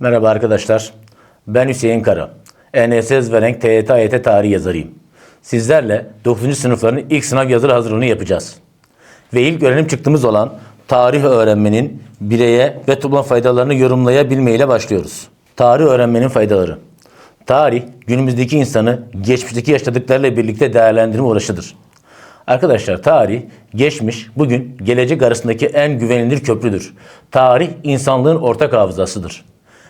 Merhaba arkadaşlar. Ben Hüseyin Kara. ENS Zverenk TYT AYT tarih yazarıyım. Sizlerle 9. sınıfların ilk sınav yazılı hazırlığını yapacağız. Ve ilk öğrenim çıktığımız olan tarih öğrenmenin bireye ve topluma faydalarını yorumlayabilmeyle başlıyoruz. Tarih öğrenmenin faydaları. Tarih, günümüzdeki insanı geçmişteki yaşadıklarıyla birlikte değerlendirme uğraşıdır. Arkadaşlar tarih, geçmiş, bugün, gelecek arasındaki en güvenilir köprüdür. Tarih, insanlığın ortak hafızasıdır.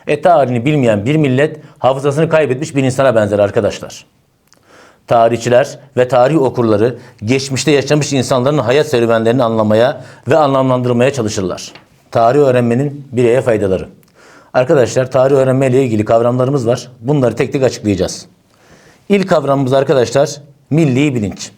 E tarihini bilmeyen bir millet, hafızasını kaybetmiş bir insana benzer arkadaşlar. Tarihçiler ve tarih okurları geçmişte yaşamış insanların hayat serüvenlerini anlamaya ve anlamlandırmaya çalışırlar. Tarih öğrenmenin bireye faydaları. Arkadaşlar tarih öğrenme ile ilgili kavramlarımız var. Bunları tek tek açıklayacağız. İlk kavramımız arkadaşlar milli bilinç.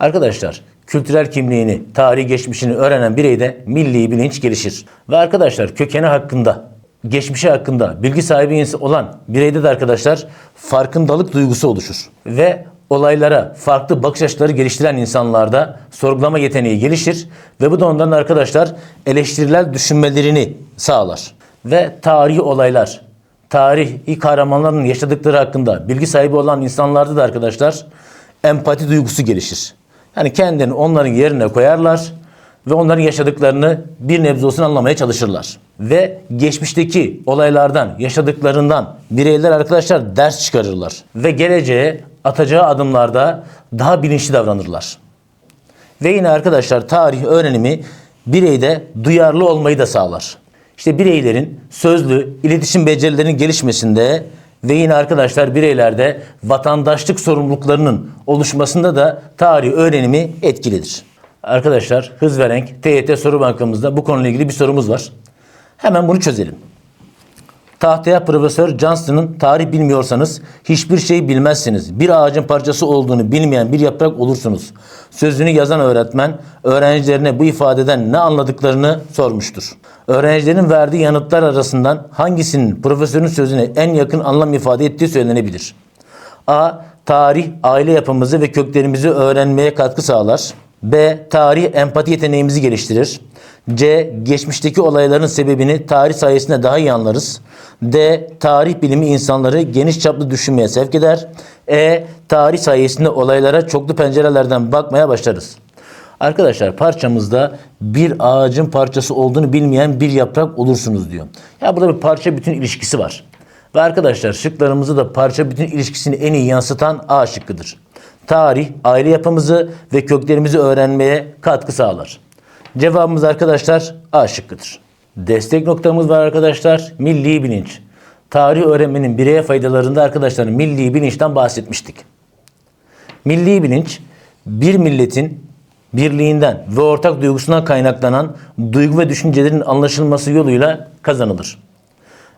Arkadaşlar kültürel kimliğini, tarih geçmişini öğrenen bireyde milli bilinç gelişir. Ve arkadaşlar kökeni hakkında, geçmişi hakkında bilgi sahibi olan bireyde de arkadaşlar farkındalık duygusu oluşur. Ve olaylara farklı bakış açıları geliştiren insanlarda sorgulama yeteneği gelişir ve bu da onların arkadaşlar eleştirel düşünmelerini sağlar. Ve tarihi olaylar, tarihi kahramanların yaşadıkları hakkında bilgi sahibi olan insanlarda da arkadaşlar empati duygusu gelişir. Yani kendini onların yerine koyarlar ve onların yaşadıklarını bir nebze olsun anlamaya çalışırlar. Ve geçmişteki olaylardan, yaşadıklarından bireyler arkadaşlar ders çıkarırlar. Ve geleceğe atacağı adımlarda daha bilinçli davranırlar. Ve yine arkadaşlar tarih öğrenimi bireyde duyarlı olmayı da sağlar. İşte bireylerin sözlü iletişim becerilerinin gelişmesinde ve yine arkadaşlar bireylerde vatandaşlık sorumluluklarının oluşmasında da tarih öğrenimi etkilidir. Arkadaşlar hız ve renk TYT soru bankamızda bu konuyla ilgili bir sorumuz var. Hemen bunu çözelim. Tahtaya Profesör Johnston'ın tarih bilmiyorsanız hiçbir şey bilmezsiniz. Bir ağacın parçası olduğunu bilmeyen bir yaprak olursunuz. Sözünü yazan öğretmen öğrencilerine bu ifadeden ne anladıklarını sormuştur. Öğrencilerin verdiği yanıtlar arasından hangisinin profesörün sözüne en yakın anlam ifade ettiği söylenebilir? A. Tarih aile yapımızı ve köklerimizi öğrenmeye katkı sağlar. B. Tarih empati yeteneğimizi geliştirir. C. Geçmişteki olayların sebebini tarih sayesinde daha iyi anlarız. D. Tarih bilimi insanları geniş çaplı düşünmeye sevk eder. E. Tarih sayesinde olaylara çoklu pencerelerden bakmaya başlarız. Arkadaşlar parçamızda bir ağacın parçası olduğunu bilmeyen bir yaprak olursunuz diyor. Ya burada bir parça bütün ilişkisi var. Ve arkadaşlar şıklarımızı da parça bütün ilişkisini en iyi yansıtan A şıkkıdır. Tarih, aile yapımızı ve köklerimizi öğrenmeye katkı sağlar. Cevabımız arkadaşlar A şıkkıdır. Destek noktamız var arkadaşlar. Milli bilinç. Tarih öğrenmenin bireye faydalarında arkadaşlar milli bilinçten bahsetmiştik. Milli bilinç bir milletin birliğinden ve ortak duygusundan kaynaklanan duygu ve düşüncelerin anlaşılması yoluyla kazanılır.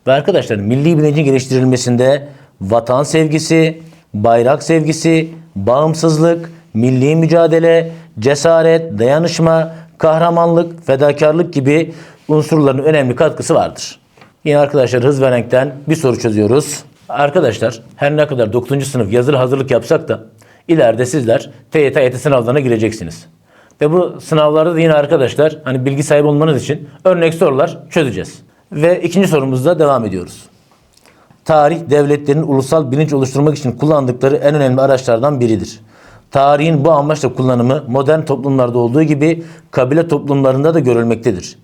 Ve arkadaşlar milli bilincin geliştirilmesinde vatan sevgisi, bayrak sevgisi, bağımsızlık, milli mücadele, cesaret, dayanışma, kahramanlık, fedakarlık gibi unsurların önemli katkısı vardır. Yine arkadaşlar hız ve renkten bir soru çözüyoruz. Arkadaşlar her ne kadar 9. sınıf yazılı hazırlık yapsak da ileride sizler TYT AYT sınavlarına gireceksiniz. Ve bu sınavlarda da yine arkadaşlar hani bilgi sahibi olmanız için örnek sorular çözeceğiz. Ve ikinci sorumuzda devam ediyoruz. Tarih devletlerin ulusal bilinç oluşturmak için kullandıkları en önemli araçlardan biridir. Tarihin bu amaçla kullanımı modern toplumlarda olduğu gibi kabile toplumlarında da görülmektedir.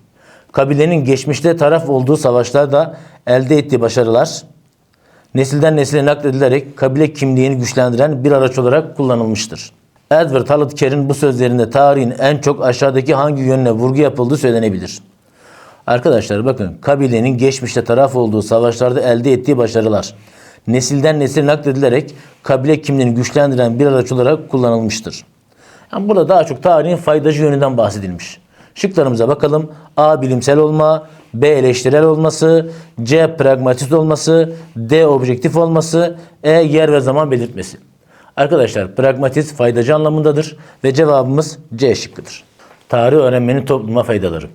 Kabilenin geçmişte taraf olduğu savaşlarda elde ettiği başarılar nesilden nesile nakledilerek kabile kimliğini güçlendiren bir araç olarak kullanılmıştır. Edward Hallett Kerr'in bu sözlerinde tarihin en çok aşağıdaki hangi yönüne vurgu yapıldığı söylenebilir. Arkadaşlar bakın kabilenin geçmişte taraf olduğu savaşlarda elde ettiği başarılar nesilden nesile nakledilerek kabile kimliğini güçlendiren bir araç olarak kullanılmıştır. Yani burada daha çok tarihin faydacı yönünden bahsedilmiş. Şıklarımıza bakalım. A. Bilimsel olma. B. Eleştirel olması. C. Pragmatist olması. D. Objektif olması. E. Yer ve zaman belirtmesi. Arkadaşlar pragmatist faydacı anlamındadır ve cevabımız C şıkkıdır. Tarih öğrenmenin topluma faydaları.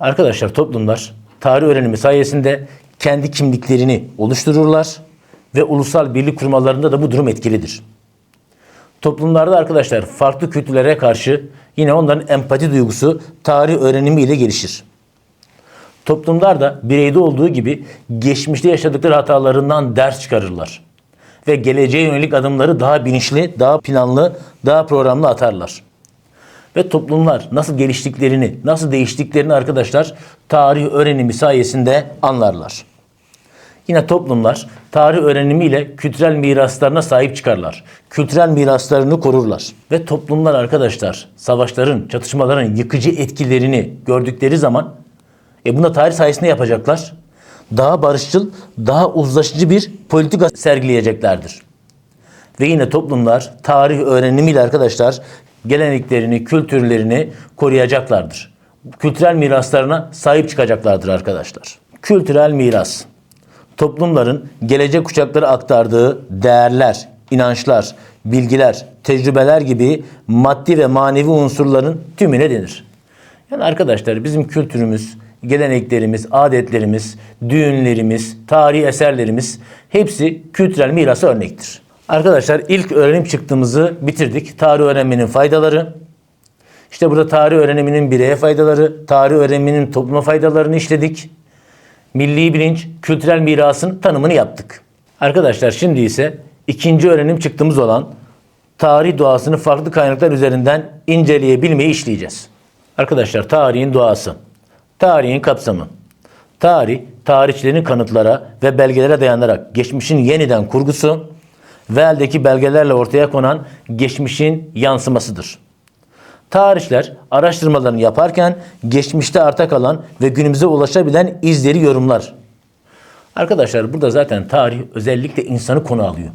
Arkadaşlar toplumlar tarih öğrenimi sayesinde kendi kimliklerini oluştururlar ve ulusal birlik kurmalarında da bu durum etkilidir. Toplumlarda arkadaşlar farklı kültürlere karşı yine onların empati duygusu tarih öğrenimi ile gelişir. Toplumlar da bireyde olduğu gibi geçmişte yaşadıkları hatalarından ders çıkarırlar. Ve geleceğe yönelik adımları daha bilinçli, daha planlı, daha programlı atarlar. Ve toplumlar nasıl geliştiklerini, nasıl değiştiklerini arkadaşlar tarih öğrenimi sayesinde anlarlar. Yine toplumlar tarih öğrenimiyle kültürel miraslarına sahip çıkarlar. Kültürel miraslarını korurlar. Ve toplumlar arkadaşlar savaşların, çatışmaların yıkıcı etkilerini gördükleri zaman e bunu da tarih sayesinde yapacaklar. Daha barışçıl, daha uzlaşıcı bir politika sergileyeceklerdir. Ve yine toplumlar tarih öğrenimiyle arkadaşlar geleneklerini, kültürlerini koruyacaklardır. Kültürel miraslarına sahip çıkacaklardır arkadaşlar. Kültürel miras toplumların gelecek kuşaklara aktardığı değerler, inançlar, bilgiler, tecrübeler gibi maddi ve manevi unsurların tümüne denir. Yani arkadaşlar bizim kültürümüz, geleneklerimiz, adetlerimiz, düğünlerimiz, tarihi eserlerimiz hepsi kültürel mirasa örnektir. Arkadaşlar ilk öğrenim çıktığımızı bitirdik. Tarih öğrenmenin faydaları. İşte burada tarih öğreniminin bireye faydaları, tarih öğrenmenin topluma faydalarını işledik milli bilinç, kültürel mirasın tanımını yaptık. Arkadaşlar şimdi ise ikinci öğrenim çıktığımız olan tarih doğasını farklı kaynaklar üzerinden inceleyebilmeyi işleyeceğiz. Arkadaşlar tarihin doğası, tarihin kapsamı. Tarih, tarihçilerin kanıtlara ve belgelere dayanarak geçmişin yeniden kurgusu ve eldeki belgelerle ortaya konan geçmişin yansımasıdır. Tarihçiler araştırmalarını yaparken geçmişte arta kalan ve günümüze ulaşabilen izleri yorumlar. Arkadaşlar burada zaten tarih özellikle insanı konu alıyor.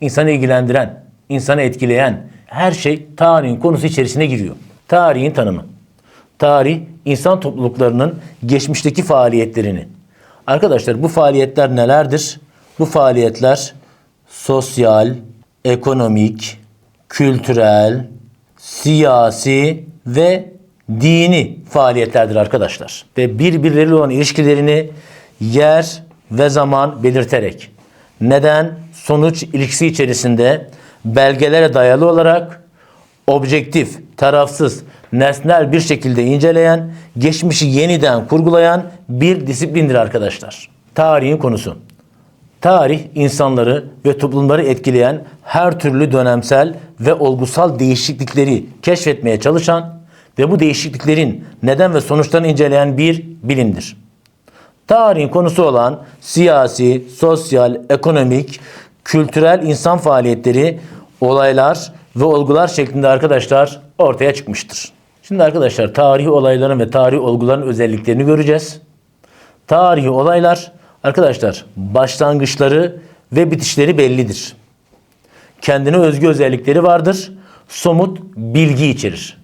İnsanı ilgilendiren, insanı etkileyen her şey tarihin konusu içerisine giriyor. Tarihin tanımı. Tarih insan topluluklarının geçmişteki faaliyetlerini. Arkadaşlar bu faaliyetler nelerdir? Bu faaliyetler sosyal, ekonomik, kültürel, siyasi ve dini faaliyetlerdir arkadaşlar. Ve birbirleriyle olan ilişkilerini yer ve zaman belirterek neden sonuç ilişkisi içerisinde belgelere dayalı olarak objektif, tarafsız, nesnel bir şekilde inceleyen, geçmişi yeniden kurgulayan bir disiplindir arkadaşlar. Tarihin konusu. Tarih insanları ve toplumları etkileyen her türlü dönemsel ve olgusal değişiklikleri keşfetmeye çalışan ve bu değişikliklerin neden ve sonuçlarını inceleyen bir bilimdir. Tarihin konusu olan siyasi, sosyal, ekonomik, kültürel insan faaliyetleri, olaylar ve olgular şeklinde arkadaşlar ortaya çıkmıştır. Şimdi arkadaşlar tarihi olayların ve tarihi olguların özelliklerini göreceğiz. Tarihi olaylar Arkadaşlar başlangıçları ve bitişleri bellidir. Kendine özgü özellikleri vardır. Somut bilgi içerir.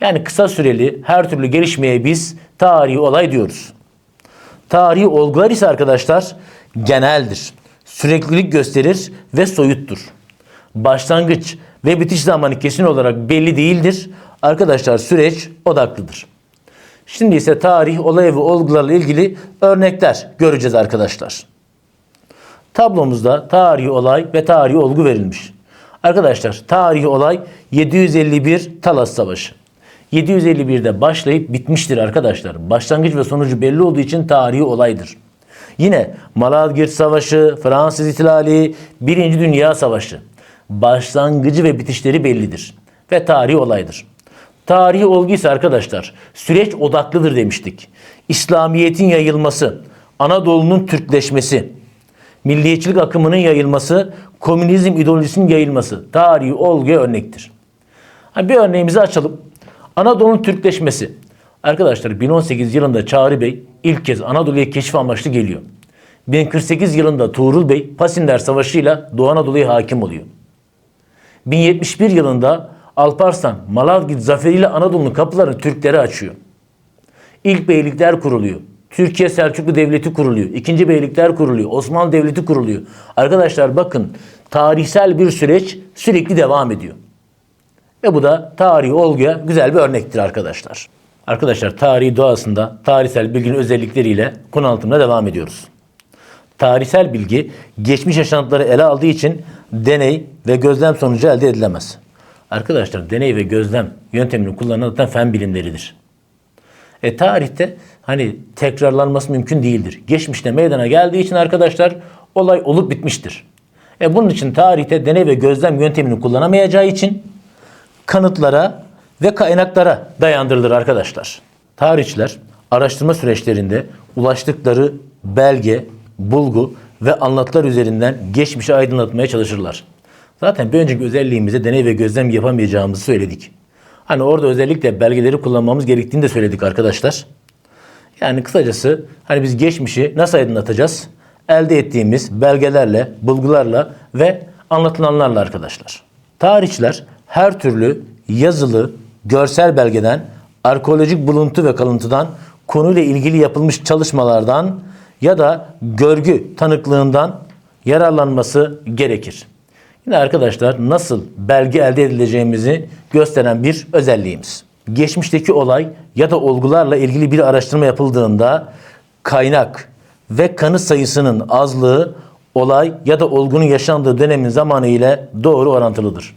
Yani kısa süreli her türlü gelişmeye biz tarihi olay diyoruz. Tarihi olgular ise arkadaşlar geneldir. Süreklilik gösterir ve soyuttur. Başlangıç ve bitiş zamanı kesin olarak belli değildir. Arkadaşlar süreç odaklıdır. Şimdi ise tarih, olay ve olgularla ilgili örnekler göreceğiz arkadaşlar. Tablomuzda tarihi olay ve tarihi olgu verilmiş. Arkadaşlar tarihi olay 751 Talas Savaşı. 751'de başlayıp bitmiştir arkadaşlar. Başlangıç ve sonucu belli olduğu için tarihi olaydır. Yine Malazgirt Savaşı, Fransız İhtilali, Birinci Dünya Savaşı. Başlangıcı ve bitişleri bellidir. Ve tarihi olaydır. Tarihi olgu arkadaşlar süreç odaklıdır demiştik. İslamiyet'in yayılması, Anadolu'nun Türkleşmesi, milliyetçilik akımının yayılması, komünizm ideolojisinin yayılması tarihi olguya örnektir. bir örneğimizi açalım. Anadolu'nun Türkleşmesi. Arkadaşlar 1018 yılında Çağrı Bey ilk kez Anadolu'ya keşif amaçlı geliyor. 1048 yılında Tuğrul Bey Pasinler Savaşı ile Doğu Anadolu'ya hakim oluyor. 1071 yılında Alparslan Malazgirt zaferiyle Anadolu'nun kapılarını Türklere açıyor. İlk beylikler kuruluyor. Türkiye Selçuklu Devleti kuruluyor. İkinci beylikler kuruluyor. Osmanlı Devleti kuruluyor. Arkadaşlar bakın tarihsel bir süreç sürekli devam ediyor. Ve bu da tarihi olguya güzel bir örnektir arkadaşlar. Arkadaşlar tarihi doğasında tarihsel bilginin özellikleriyle konu anlatımına devam ediyoruz. Tarihsel bilgi geçmiş yaşantıları ele aldığı için deney ve gözlem sonucu elde edilemez. Arkadaşlar deney ve gözlem yöntemini kullanan fen bilimleridir. E, tarihte hani tekrarlanması mümkün değildir. Geçmişte meydana geldiği için arkadaşlar olay olup bitmiştir. E bunun için tarihte deney ve gözlem yöntemini kullanamayacağı için kanıtlara ve kaynaklara dayandırılır arkadaşlar. Tarihçiler araştırma süreçlerinde ulaştıkları belge, bulgu ve anlatılar üzerinden geçmişi aydınlatmaya çalışırlar. Zaten bir önceki özelliğimizde deney ve gözlem yapamayacağımızı söyledik. Hani orada özellikle belgeleri kullanmamız gerektiğini de söyledik arkadaşlar. Yani kısacası hani biz geçmişi nasıl aydınlatacağız? Elde ettiğimiz belgelerle, bulgularla ve anlatılanlarla arkadaşlar. Tarihçiler her türlü yazılı, görsel belgeden, arkeolojik buluntu ve kalıntıdan, konuyla ilgili yapılmış çalışmalardan ya da görgü tanıklığından yararlanması gerekir. Yine arkadaşlar nasıl belge elde edileceğimizi gösteren bir özelliğimiz. Geçmişteki olay ya da olgularla ilgili bir araştırma yapıldığında kaynak ve kanıt sayısının azlığı olay ya da olgunun yaşandığı dönemin zamanı ile doğru orantılıdır.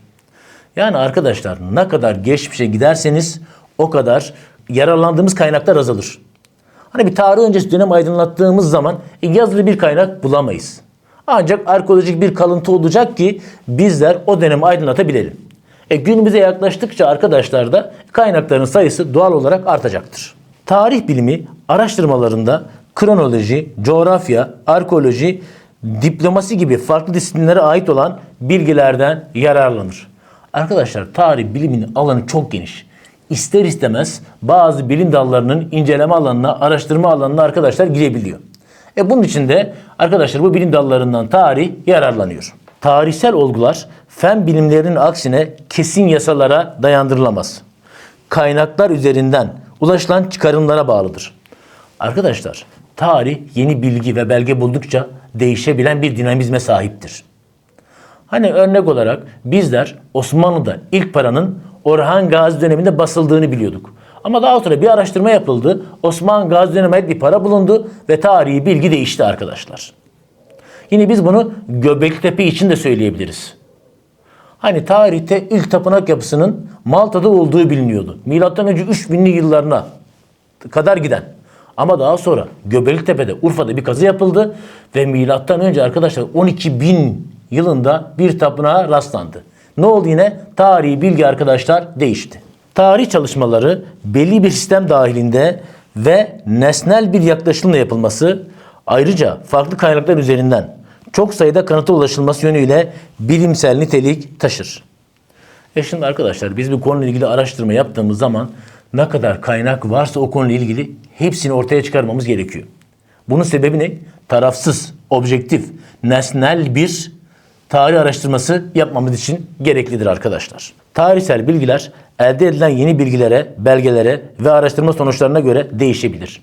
Yani arkadaşlar ne kadar geçmişe giderseniz o kadar yararlandığımız kaynaklar azalır. Hani bir tarih öncesi dönem aydınlattığımız zaman e, yazılı bir kaynak bulamayız. Ancak arkeolojik bir kalıntı olacak ki bizler o dönemi aydınlatabilelim. E, günümüze yaklaştıkça arkadaşlar da kaynakların sayısı doğal olarak artacaktır. Tarih bilimi araştırmalarında kronoloji, coğrafya, arkeoloji, diplomasi gibi farklı disiplinlere ait olan bilgilerden yararlanır. Arkadaşlar tarih biliminin alanı çok geniş. İster istemez bazı bilim dallarının inceleme alanına, araştırma alanına arkadaşlar girebiliyor. E bunun için de arkadaşlar bu bilim dallarından tarih yararlanıyor. Tarihsel olgular fen bilimlerinin aksine kesin yasalara dayandırılamaz. Kaynaklar üzerinden ulaşılan çıkarımlara bağlıdır. Arkadaşlar tarih yeni bilgi ve belge buldukça değişebilen bir dinamizme sahiptir. Hani örnek olarak bizler Osmanlı'da ilk paranın Orhan Gazi döneminde basıldığını biliyorduk. Ama daha sonra bir araştırma yapıldı. Osman Gazi bir para bulundu ve tarihi bilgi değişti arkadaşlar. Yine biz bunu Göbekli Tepe için de söyleyebiliriz. Hani tarihte ilk tapınak yapısının Malta'da olduğu biliniyordu. Milattan önce 3000'li yıllarına kadar giden. Ama daha sonra Göbekli Tepe'de Urfa'da bir kazı yapıldı ve milattan önce arkadaşlar 12 bin yılında bir tapınağa rastlandı. Ne oldu yine? Tarihi bilgi arkadaşlar değişti. Tarih çalışmaları belli bir sistem dahilinde ve nesnel bir yaklaşımla yapılması ayrıca farklı kaynaklar üzerinden çok sayıda kanıta ulaşılması yönüyle bilimsel nitelik taşır. E şimdi arkadaşlar biz bir konuyla ilgili araştırma yaptığımız zaman ne kadar kaynak varsa o konuyla ilgili hepsini ortaya çıkarmamız gerekiyor. Bunun sebebi ne? Tarafsız, objektif, nesnel bir tarih araştırması yapmamız için gereklidir arkadaşlar. Tarihsel bilgiler elde edilen yeni bilgilere, belgelere ve araştırma sonuçlarına göre değişebilir.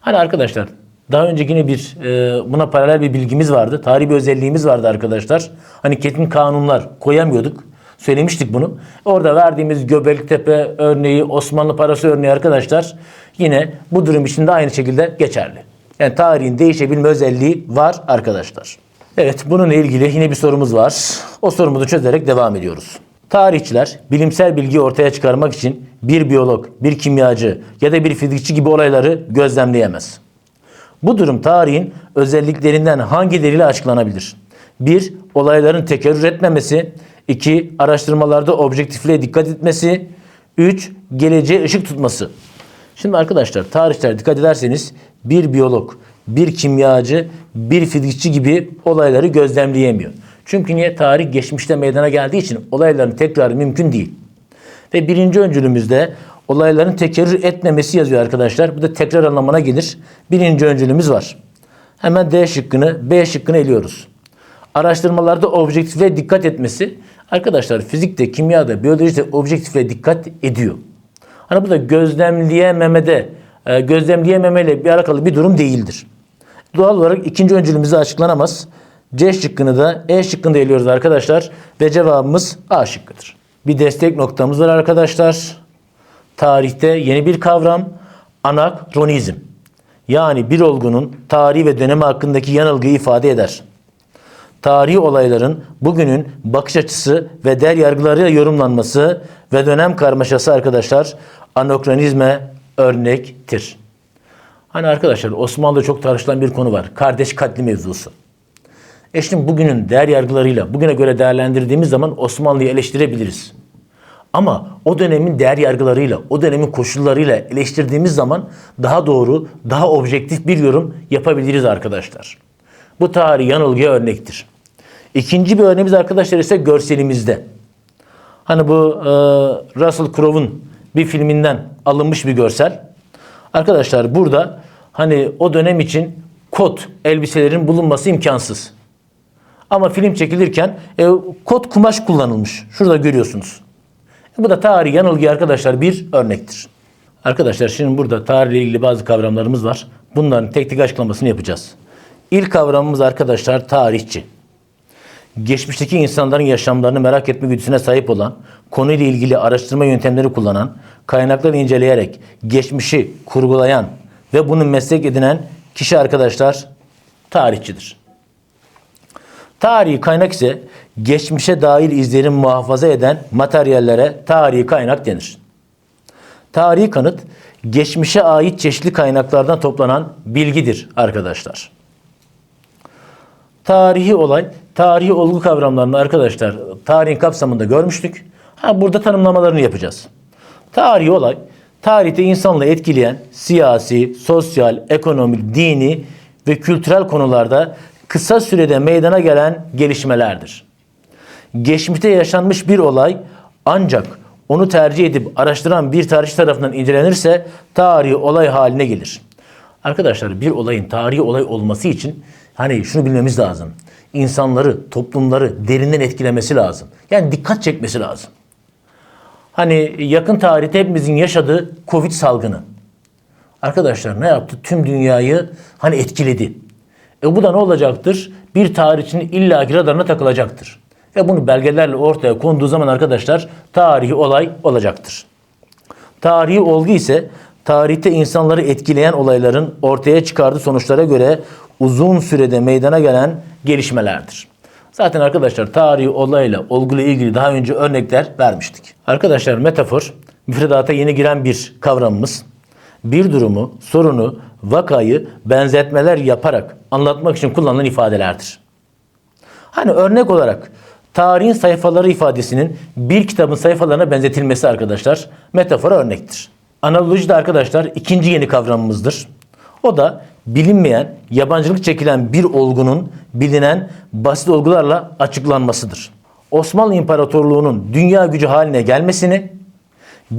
Hani arkadaşlar daha önce yine bir e, buna paralel bir bilgimiz vardı. Tarihi bir özelliğimiz vardı arkadaşlar. Hani kesin kanunlar koyamıyorduk. Söylemiştik bunu. Orada verdiğimiz Göbektepe örneği, Osmanlı parası örneği arkadaşlar yine bu durum için de aynı şekilde geçerli. Yani tarihin değişebilme özelliği var arkadaşlar. Evet bununla ilgili yine bir sorumuz var. O sorumuzu çözerek devam ediyoruz. Tarihçiler bilimsel bilgiyi ortaya çıkarmak için bir biyolog, bir kimyacı ya da bir fizikçi gibi olayları gözlemleyemez. Bu durum tarihin özelliklerinden hangileriyle açıklanabilir? 1. Olayların tekerrür etmemesi. 2. Araştırmalarda objektifliğe dikkat etmesi. 3. Geleceğe ışık tutması. Şimdi arkadaşlar tarihçiler dikkat ederseniz bir biyolog, bir kimyacı, bir fizikçi gibi olayları gözlemleyemiyor. Çünkü niye? Tarih geçmişte meydana geldiği için olayların tekrarı mümkün değil. Ve birinci öncülümüzde olayların tekerrür etmemesi yazıyor arkadaşlar. Bu da tekrar anlamına gelir. Birinci öncülümüz var. Hemen D şıkkını, B şıkkını eliyoruz. Araştırmalarda objektifle dikkat etmesi. Arkadaşlar fizikte, kimyada, biyolojide objektifle dikkat ediyor. Hani bu da gözlemleyememede, e, gözlemleyememeyle bir alakalı bir durum değildir. Doğal olarak ikinci öncülümüzde açıklanamaz. C şıkkını da E şıkkını da eliyoruz arkadaşlar. Ve cevabımız A şıkkıdır. Bir destek noktamız var arkadaşlar. Tarihte yeni bir kavram anakronizm. Yani bir olgunun tarihi ve dönemi hakkındaki yanılgıyı ifade eder. Tarihi olayların bugünün bakış açısı ve der yargılarıyla yorumlanması ve dönem karmaşası arkadaşlar anakronizme örnektir. Hani arkadaşlar Osmanlı'da çok tartışılan bir konu var. Kardeş katli mevzusu. E şimdi bugünün değer yargılarıyla bugüne göre değerlendirdiğimiz zaman Osmanlı'yı eleştirebiliriz. Ama o dönemin değer yargılarıyla, o dönemin koşullarıyla eleştirdiğimiz zaman daha doğru, daha objektif bir yorum yapabiliriz arkadaşlar. Bu tarihi yanılgıya örnektir. İkinci bir örneğimiz arkadaşlar ise görselimizde. Hani bu e, Russell Crowe'un bir filminden alınmış bir görsel. Arkadaşlar burada hani o dönem için kot elbiselerin bulunması imkansız. Ama film çekilirken e, kot kumaş kullanılmış. Şurada görüyorsunuz. Bu da tarihi yanılgı arkadaşlar bir örnektir. Arkadaşlar şimdi burada tarihle ilgili bazı kavramlarımız var. Bunların tek tek açıklamasını yapacağız. İlk kavramımız arkadaşlar tarihçi. Geçmişteki insanların yaşamlarını merak etme güdüsüne sahip olan, konuyla ilgili araştırma yöntemleri kullanan, kaynakları inceleyerek geçmişi kurgulayan ve bunu meslek edinen kişi arkadaşlar tarihçidir. Tarihi kaynak ise geçmişe dair izlerini muhafaza eden materyallere tarihi kaynak denir. Tarihi kanıt geçmişe ait çeşitli kaynaklardan toplanan bilgidir arkadaşlar. Tarihi olay, tarihi olgu kavramlarını arkadaşlar tarihin kapsamında görmüştük. Ha, burada tanımlamalarını yapacağız. Tarihi olay, tarihte insanlığı etkileyen siyasi, sosyal, ekonomik, dini ve kültürel konularda kısa sürede meydana gelen gelişmelerdir. Geçmişte yaşanmış bir olay ancak onu tercih edip araştıran bir tarihçi tarafından incelenirse tarihi olay haline gelir. Arkadaşlar bir olayın tarihi olay olması için hani şunu bilmemiz lazım. İnsanları, toplumları derinden etkilemesi lazım. Yani dikkat çekmesi lazım. Hani yakın tarihte hepimizin yaşadığı Covid salgını. Arkadaşlar ne yaptı? Tüm dünyayı hani etkiledi. E bu da ne olacaktır? Bir tarihçinin illaki radarına takılacaktır. Ve bunu belgelerle ortaya konduğu zaman arkadaşlar tarihi olay olacaktır. Tarihi olgu ise tarihte insanları etkileyen olayların ortaya çıkardığı sonuçlara göre uzun sürede meydana gelen gelişmelerdir. Zaten arkadaşlar tarihi olayla, olguyla ilgili daha önce örnekler vermiştik. Arkadaşlar metafor müfredata yeni giren bir kavramımız. Bir durumu, sorunu, vakayı benzetmeler yaparak anlatmak için kullanılan ifadelerdir. Hani örnek olarak tarihin sayfaları ifadesinin bir kitabın sayfalarına benzetilmesi arkadaşlar metafora örnektir. Analoji de arkadaşlar ikinci yeni kavramımızdır. O da bilinmeyen, yabancılık çekilen bir olgunun bilinen basit olgularla açıklanmasıdır. Osmanlı İmparatorluğu'nun dünya gücü haline gelmesini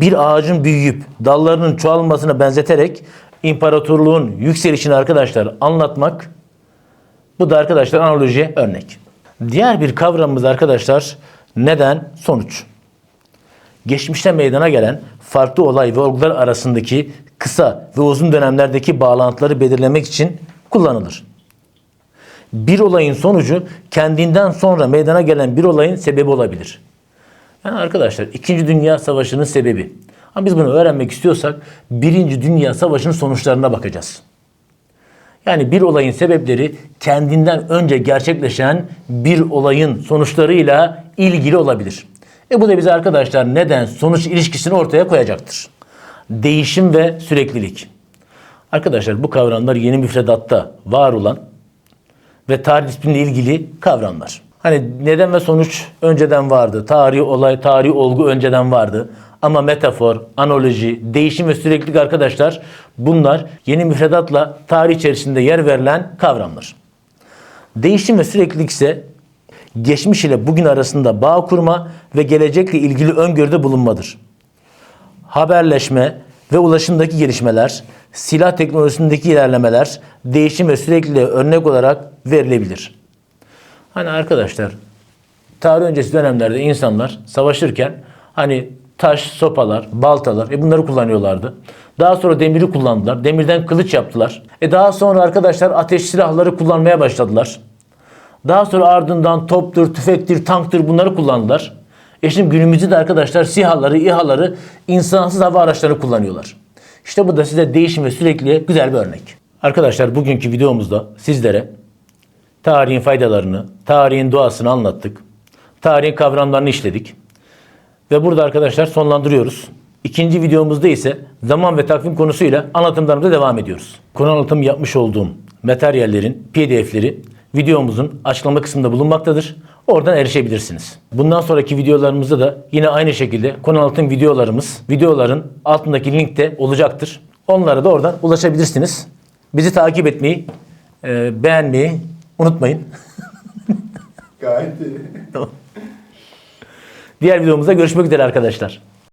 bir ağacın büyüyüp dallarının çoğalmasına benzeterek imparatorluğun yükselişini arkadaşlar anlatmak bu da arkadaşlar analoji örnek. Diğer bir kavramımız arkadaşlar neden sonuç. Geçmişte meydana gelen farklı olay ve olgular arasındaki kısa ve uzun dönemlerdeki bağlantıları belirlemek için kullanılır. Bir olayın sonucu kendinden sonra meydana gelen bir olayın sebebi olabilir. Yani arkadaşlar 2. Dünya Savaşı'nın sebebi. Ama biz bunu öğrenmek istiyorsak 1. Dünya Savaşı'nın sonuçlarına bakacağız. Yani bir olayın sebepleri kendinden önce gerçekleşen bir olayın sonuçlarıyla ilgili olabilir. E bu da bize arkadaşlar neden sonuç ilişkisini ortaya koyacaktır. Değişim ve süreklilik. Arkadaşlar bu kavramlar yeni müfredatta var olan ve tarih disipliniyle ilgili kavramlar. Hani neden ve sonuç önceden vardı. Tarihi olay, tarihi olgu önceden vardı. Ama metafor, analoji, değişim ve süreklilik arkadaşlar bunlar yeni müfredatla tarih içerisinde yer verilen kavramlar. Değişim ve süreklilik ise geçmiş ile bugün arasında bağ kurma ve gelecekle ilgili öngörüde bulunmadır. Haberleşme ve ulaşımdaki gelişmeler, silah teknolojisindeki ilerlemeler değişim ve sürekliliğe örnek olarak verilebilir. Hani arkadaşlar tarih öncesi dönemlerde insanlar savaşırken hani taş, sopalar, baltalar e bunları kullanıyorlardı. Daha sonra demiri kullandılar. Demirden kılıç yaptılar. E daha sonra arkadaşlar ateş silahları kullanmaya başladılar. Daha sonra ardından toptur, tüfektir, tanktır bunları kullandılar. E şimdi günümüzde de arkadaşlar SİHA'ları, İHA'ları, insansız hava araçları kullanıyorlar. İşte bu da size değişim ve sürekliliğe güzel bir örnek. Arkadaşlar bugünkü videomuzda sizlere tarihin faydalarını, tarihin doğasını anlattık. Tarihin kavramlarını işledik. Ve burada arkadaşlar sonlandırıyoruz. İkinci videomuzda ise zaman ve takvim konusuyla anlatımlarımıza devam ediyoruz. Konu anlatım yapmış olduğum materyallerin pdf'leri videomuzun açıklama kısmında bulunmaktadır. Oradan erişebilirsiniz. Bundan sonraki videolarımızda da yine aynı şekilde konu anlatım videolarımız videoların altındaki linkte olacaktır. Onlara da oradan ulaşabilirsiniz. Bizi takip etmeyi, e, beğenmeyi unutmayın. Gayet iyi. Diğer videomuzda görüşmek üzere arkadaşlar.